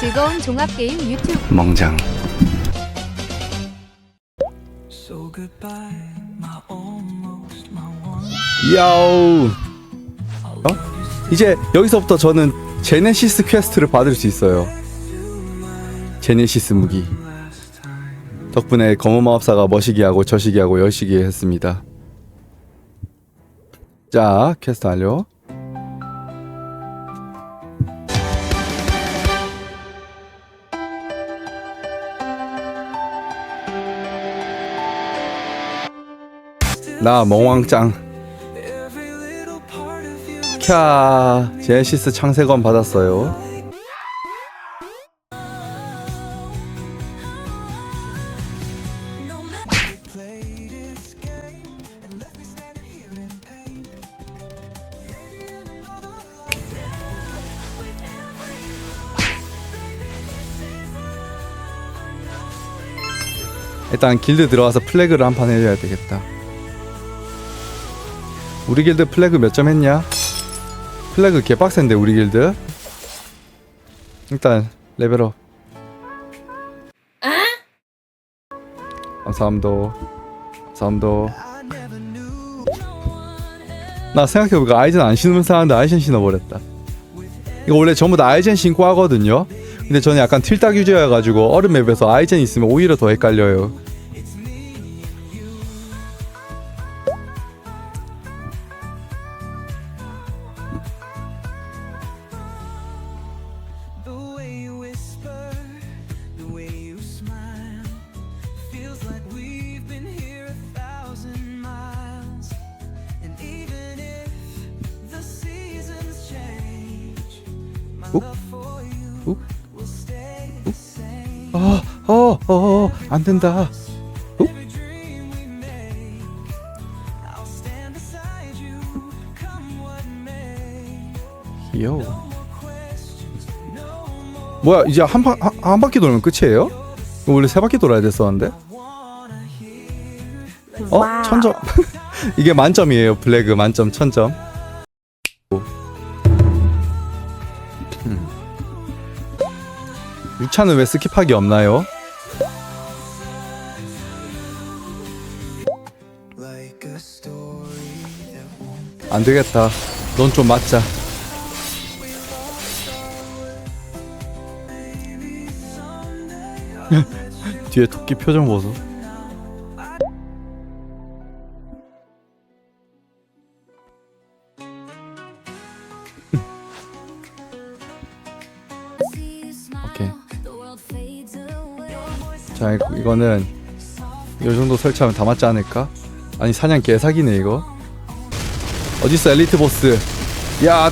즐거운 종합게임 유튜브. 멍장. So goodbye, my almost, my one. 야우. 어? 이제 여기서부터 저는 제네시스 퀘스트를 받을 수 있어요. 제네시스 무기. 덕분에 검은 마법사가 머시기 하고 저시기 하고 여시기 했습니다. 자 퀘스트 완료 나 멍왕짱 캬 제네시스 창세권 받았어요. 일단 길드 들어가서 플래그를 한 판 해줘야 되겠다 우리 길드 플래그 몇 점 했냐? 플래그 개빡센데 우리 길드. 일단 레벨업. 감사합니다. 감사합니다. knew 나 생각해보니까 아이젠 안 신으면서 하는데 아이젠 신어버렸다. 이거 원래 전부 다 아이젠 신고 하거든요? 근데 저는 약간 틀딱 유저여가지고 얼음 맵에서 아이젠 있으면 오히려 더 헷갈려요 어, 어, 어, 어, 안 된다. 귀여워. More. 뭐야, 이제 한, 바, 한, 한 바퀴 돌면 끝이에요? 원래 세 바퀴 돌아야 됐었는데? 어? 천점. 이게 만점이에요. 블래그 만점, 천점. 차는 왜 스킵하기 없나요? 안 되겠다. 넌 좀 맞자. 뒤에 토끼 표정 보소. 이거- 이거는 이 정도 설치하면 다 맞지 않을까? 아니 사냥 개사기네 이거. 어딨어 엘리트 보스? 야,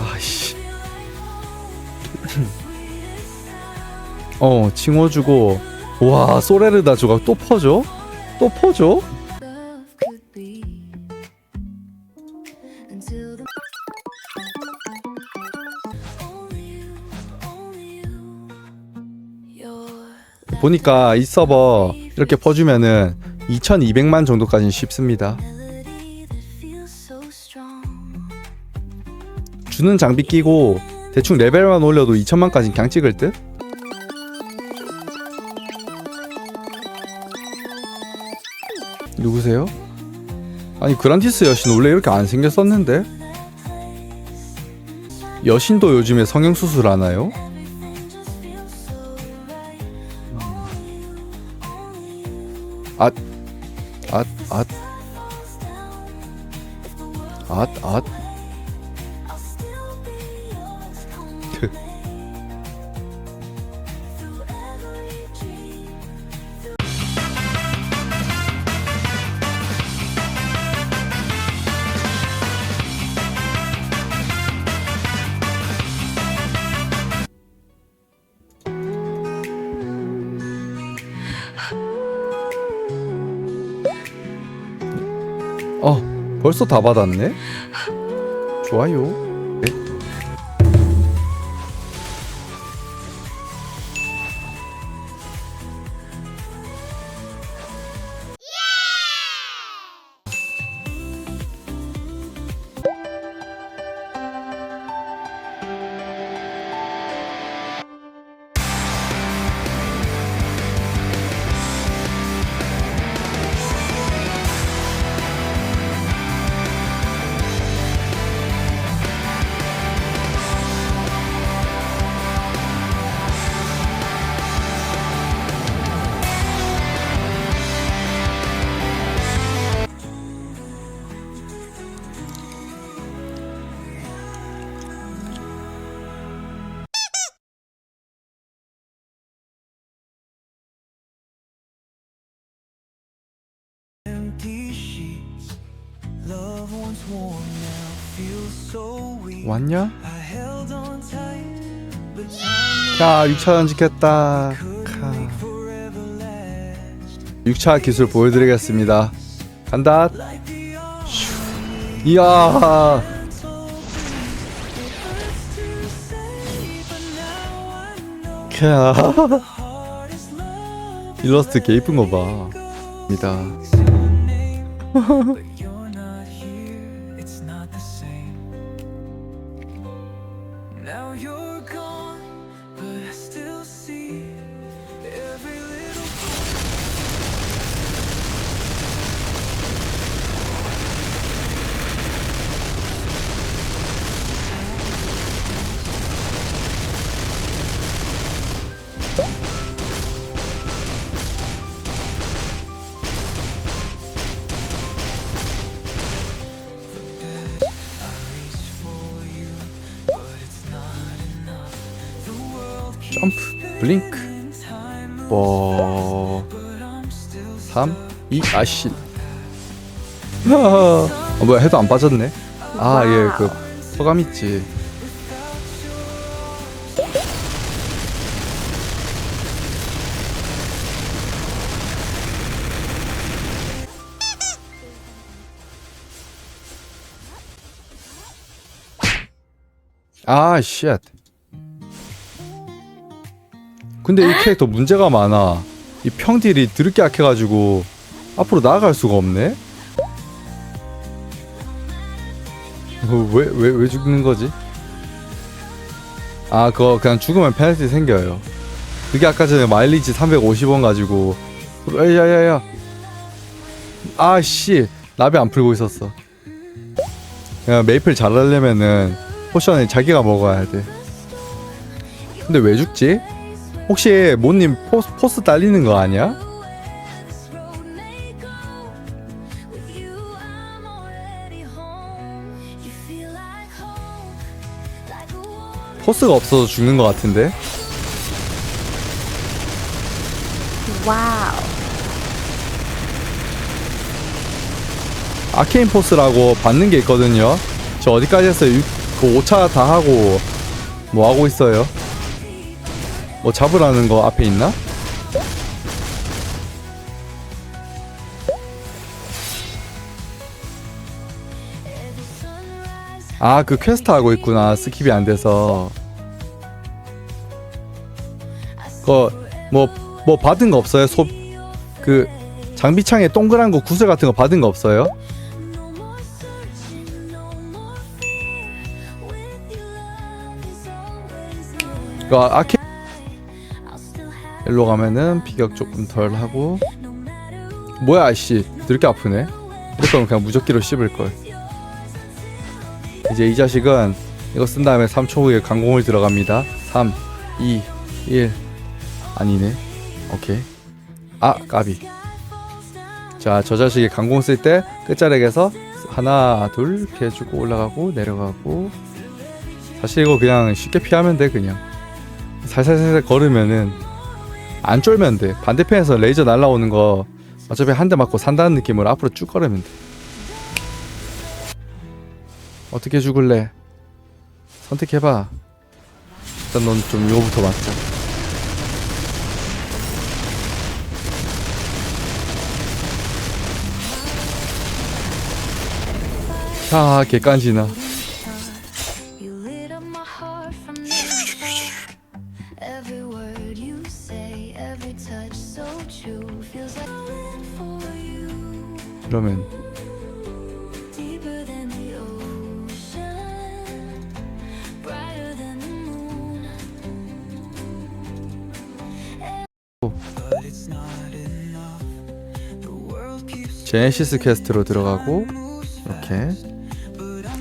아아 아씨. 어 칭호주고 와 소레르다 조각 또 퍼줘? 또. Your 보니까 이 서버 이렇게 퍼주면은 2200만 정도까지는 쉽습니다. 주는 장비 끼고 대충 레벨만 올려도 2천만까지 그냥 찍을 듯? 누구세요? 아니 그란티스 여신 원래 이렇게 안 생겼었는데? 여신도 요즘에 성형수술 하나요? 앗, 앗, 앗, 앗, 앗. 벌써 다 받았네? 좋아요. 왔냐? 자 6차전 지켰다 카. forever lasts. 6차 기술 보여드리겠습니다 간다 이야 일러스트 개 이쁜 거 봐 입니다 점프 블링크. 뭐 3, 2, 아씨. 아 뭐야 해도 안 빠졌네? 아 예 그 소감 있지 아 쉣. 근데 이 캐릭터 문제가 많아. 이 평딜이 드럽게 약해가지고 앞으로 나아갈 수가 없네. 왜왜 왜 죽는 거지? 아 그거 그냥 죽으면 페널티 생겨요. 그게 아까 전에 마일리지 350원 가지고 야야야 아씨 나비 안 풀고 있었어. 그냥 메이플 잘하려면은 포션을 자기가 먹어야 돼. 근데 왜 죽지? 혹시 모님 포스, 포스 딸리는 거 아니야? 포스가 없어서 죽는 거 같은데? 와우. 아케인 포스라고 받는 게 있거든요. 저 어디까지 했어요? 육- 그 5차 다 하고 뭐 하고 있어요? 뭐 잡으라는 거 앞에 있나? 아 그 퀘스트 하고 있구나 스킵이 안 돼서 그 뭐 뭐 받은 거 없어요? 소 그 장비창에 동그란 거 구슬 같은 거 받은 거 없어요? Near. 그 아케 일로 가면은 비격 조금 덜 하고. 뭐야 씨. 드럽게 아프네. 이럴 거면 그냥 무적기로 씹을 걸. 이제 이 자식은 이거 쓴 다음에 3초 후에 강공을 들어갑니다. 3 2 1 아니네. 오케이. 아 까비. 자 저 자식이 강공 쓸 때 끝자락에서 하나 둘 이렇게 해주고 올라가고 내려가고. 사실 이거 그냥 쉽게 피하면 돼 그냥 살살살살 걸으면은 안 쫄면 돼. 반대편에서 레이저 날라오는 거 어차피 한 대 맞고 산다는 느낌으로 앞으로 쭉 걸으면 돼. 어떻게 죽을래? 선택해봐. 일단 넌 좀 이거부터 맞자. 자 개깐지나 Keeps 제네시스 퀘스트로 들어가고 이렇게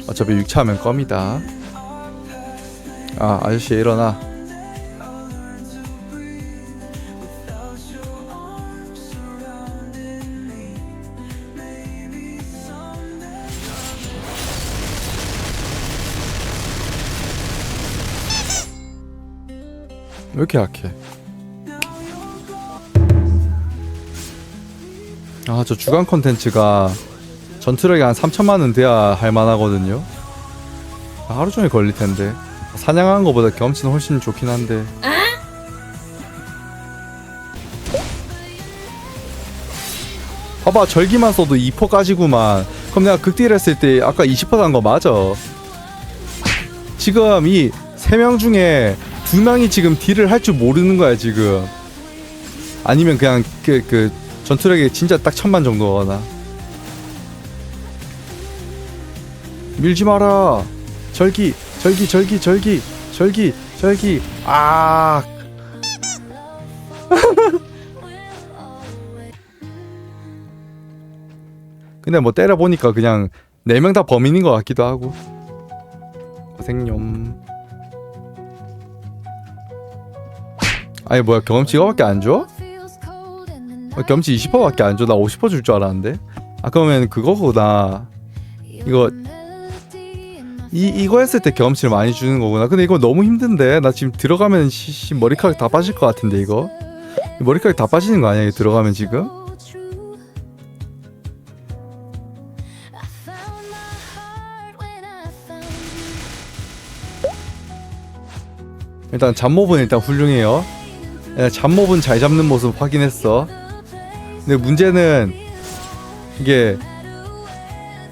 어차피 6차 하면 껌이다. 아 아저씨 일어나 왜 이렇게 약해 아 저 주간 컨텐츠가 전투력이 한 3천만 원 돼야 할 만하거든요. 하루 종일 걸릴 텐데. 사냥하는 것보다 경험치는 훨씬 좋긴 한데. 봐봐 절기만 써도 2% 까지구만 그럼 내가 극딜 했을 때 아까 20%한 거 맞아 지금 이 3명 중에 2명이 지금 딜을 할 줄 모르는 거야 지금. 아니면 그냥 그, 그 전투력이 진짜 딱 천만 정도거나. 밀지 마라. 절기 절기 절기 절기 절기 절기. 아. 근데 뭐 때려보니까 그냥 네 명 다 범인인 것 같기도 하고. 고생념 아니 뭐야 경험치 이거밖에 안 줘? 어, 경험치 20%밖에 안 줘? 나 50%줄 줄 알았는데 아 그러면 그거구나 이거 이, 이거 했을 때 경험치를 많이 주는 거구나 근데 이거 너무 힘든데 나 지금 들어가면 시, 시, 머리카락 다 빠질 것 같은데 이거 머리카락 다 빠지는 거 아니야 이거 들어가면 지금? 일단 잡몹은 일단 훌륭해요. 예, 잡몹은 잘 잡는 모습 확인했어. 근데 문제는 이게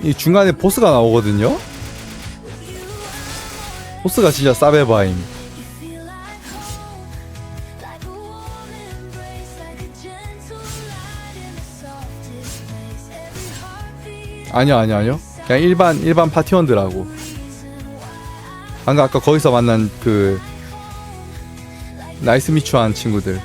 이 중간에 보스가 나오거든요. 보스가 진짜 싸베바임. 아니요 아니요 아니요. 그냥 일반 일반 파티원들하고. 방금 아까 거기서 만난 그 나이스 미추한 친구들.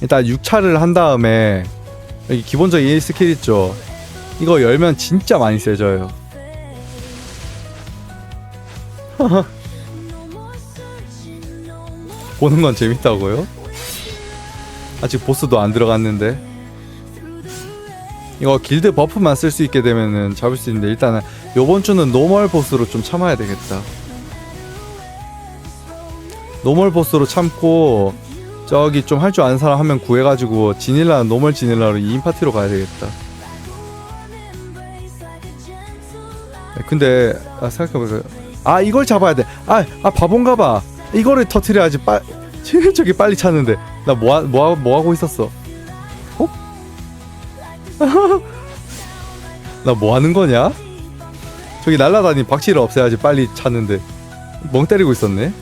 일단 6차를 한 다음에 여기 기본적인 A 스킬 있죠. 이거 열면 진짜 많이 세져요. 보는 건 재밌다고요? 아직 보스도 안 들어갔는데. 이거 길드 버프만 쓸 수 있게 되면은 잡을 수 있는데 일단은 요번 주는 노멀 보스로 좀 참아야 되겠다. 노멀 보스로 참고 저기 좀 할 줄 아는 사람 한 명 구해가지고 지닐라는 노멀 지닐라로 2인 파티로 가야 되겠다. 네, 근데 아, 생각해보세요. 아 이걸 잡아야 돼아 아, 바본가봐. 이거를 터트려야지 빨 저기 빨리 찾는데 나 뭐 뭐 뭐 하고 있었어? 어? 나 뭐 하는 거냐? 저기 날라다니 박쥐를 없애야지 빨리 찾는데 멍 때리고 있었네.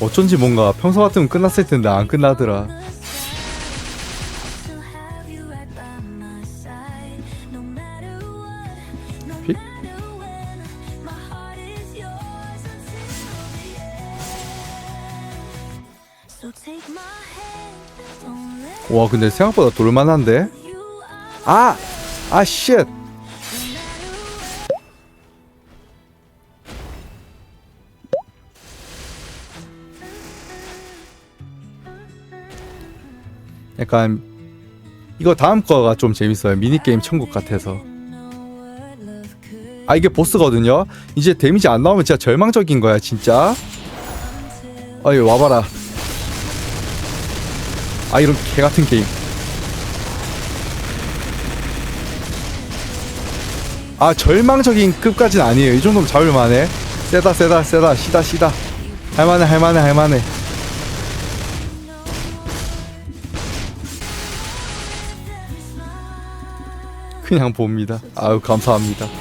어쩐지 뭔가 평소 같으면 끝났을 텐데 안 끝나더라. 픽? 와 근데 생각보다 돌만한데? 아! 아 쉣! 약간 이거 다음 거가 좀 재밌어요 미니게임 천국 같아서 아 이게 보스거든요 이제 데미지 안 나오면 진짜 절망적인 거야 진짜 어이 와봐라 아 이런 개 같은 게임. 아 절망적인 급까진 아니에요. 이 정도면 잡을만해. 세다 세다 세다 시다 시다. 할만해 할만해 할만해. 그냥 봅니다. 아유 감사합니다.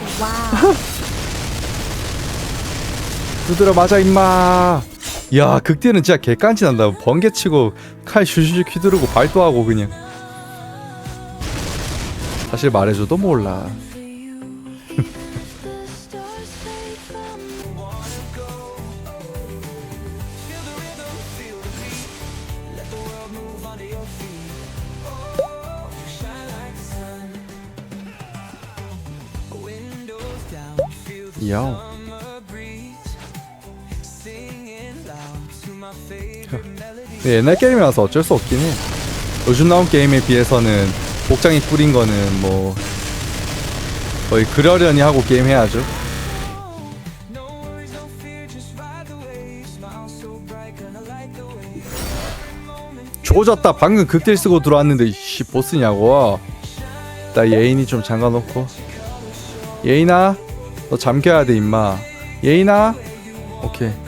두드려 맞아 임마. 야 극딜은 진짜 개깐지 난다. 번개치고 칼 슈슈슈 휘두르고 발도 하고 그냥. 사실 말해줘도 몰라. 야 네, 옛날 게임이라서 어쩔 수 없긴 해. 요즘 나온 게임에 비해서는 복장이 뿌린 거는 뭐 거의 그러려니 하고 게임 해야죠. 조졌다. 방금 극딜 쓰고 들어왔는데 씨 보스냐고. 나 예인이 좀 잠가 놓고. 예인아, 너잠 깨야 돼 임마. 예인아, 오케이.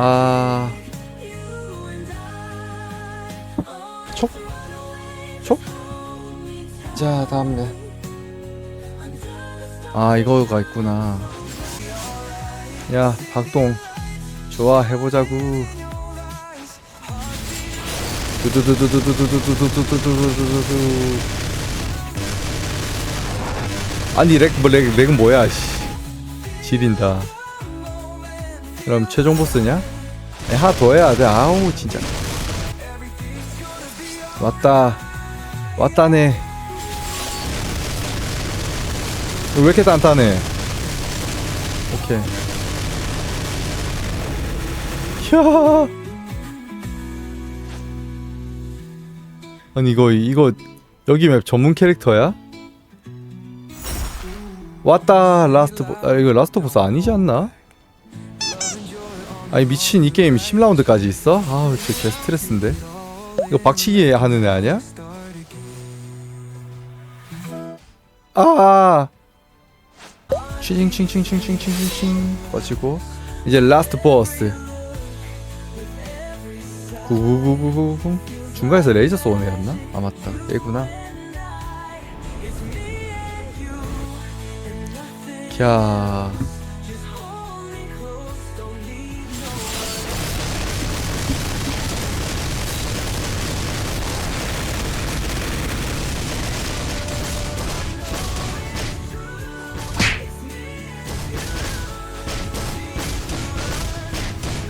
아. 촉? 촉? 자, 다음네. 아, 이거가 있구나. 야, 박동. 좋아, 해보자구. 두두두두두두두두두두두두두두. 아니, 렉, 렉, 렉은 뭐야, 씨. 지린다. 그럼 최종 보스냐? 하나 더 해야 돼. 아우 진짜. 왔다. 왔다네. 왜 이렇게 단단해? 오케이. 이야. 아니 이거 이거 여기 맵 전문 캐릭터야? 왔다 라스트 보... 아 이거 라스트 보스 아니지 않나? 아니 미친 이 게임 10라운드까지 있어? 아우 진짜 개 스트레스인데. 이거 박치기 하는 애 아니야? 아! 칭칭칭칭칭칭칭칭 꺼지고. 이제 라스트 버스. 구구구구구. 중간에서 레이저 쏘는 애였나? 아 맞다. 얘구나. 캬.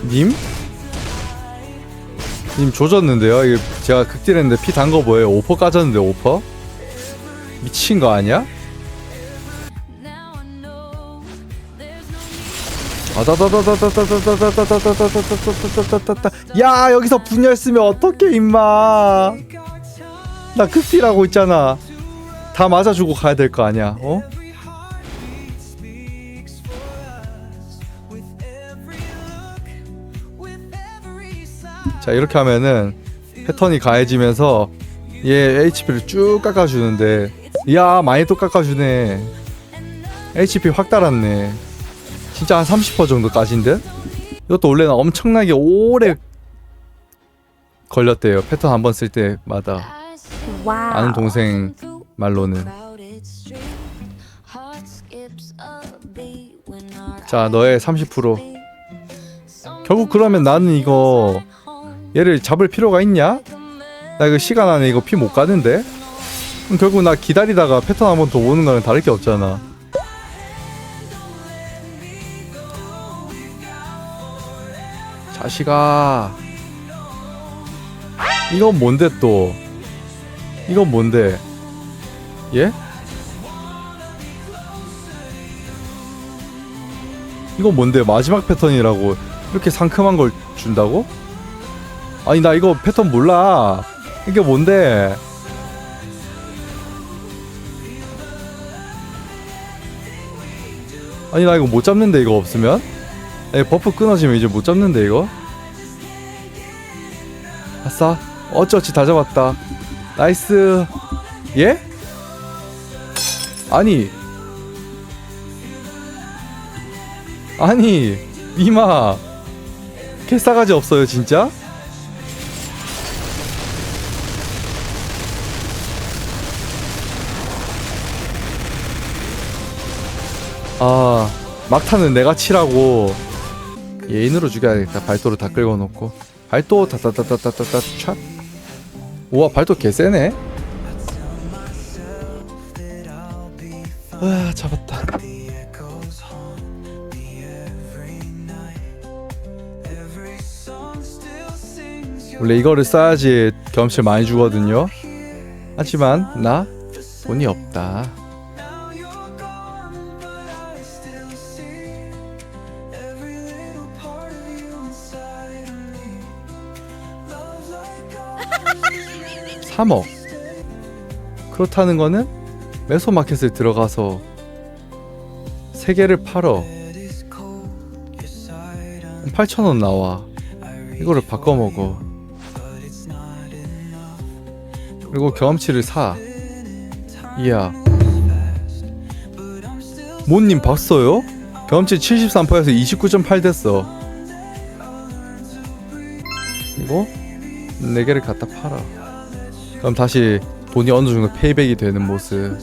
님? 님 조졌는데요? 이게 제가 극딜했는데 피 단 거 뭐예요? 오퍼 까졌는데 오퍼? 미친 거 아니야? 아, 따따따따따따따따따따따따따따따따따따... 야, 여기서 분열했으면 어떻게 임마... 나 극딜하고 있잖아. 다 맞아주고 가야 될거 아니야? 어? 자 이렇게 하면은 패턴이 가해지면서 얘 HP를 쭉 깎아주는데 이야 많이 또 깎아주네. HP 확 달았네. 진짜 한 30% 정도까진 듯? 이것도 원래는 엄청나게 오래 걸렸대요. 패턴 한 번 쓸 때마다. 아는 동생 말로는. 자 너의 30% 결국 그러면 나는 이거 얘를 잡을 필요가 있냐? 나 이거 시간 안에 이거 피 못 가는데? 결국 나 기다리다가 패턴 한 번 더 오는 거는 다를 게 없잖아 자식아 이건 뭔데 또 이건 뭔데 예? 이건 뭔데 마지막 패턴이라고 이렇게 상큼한 걸 준다고? 아니 나 이거 패턴 몰라. 이게 뭔데? 아니 나 이거 못 잡는데 이거 없으면? 에 버프 끊어지면 이제 못 잡는데 이거? 아싸. 어찌어찌 다 잡았다. 나이스. 예? 아니. 아니. 이마. 개싸가지 없어요 진짜? 아 막타는 내가 치라고. 예인으로 죽여야겠다 발도를 다 끌고놓고. 발도 다다다다다다다 촥 우와 발도 개세네. 아 잡았다. 원래 이거를 써야지 경험치 많이 주거든요. 하지만 나 돈이 없다 3억. 그렇다는 거는 메소마켓을 들어가서 세 개를 팔어 8,000원 나와. 이거를 바꿔 먹어. 그리고 경험치를 사. 이야. 모님 봤어요? 경험치 73%에서 29.8 됐어. 이거 4개를 갖다 팔아. 그럼 다시 돈이 어느 정도 페이백이 되는 모습.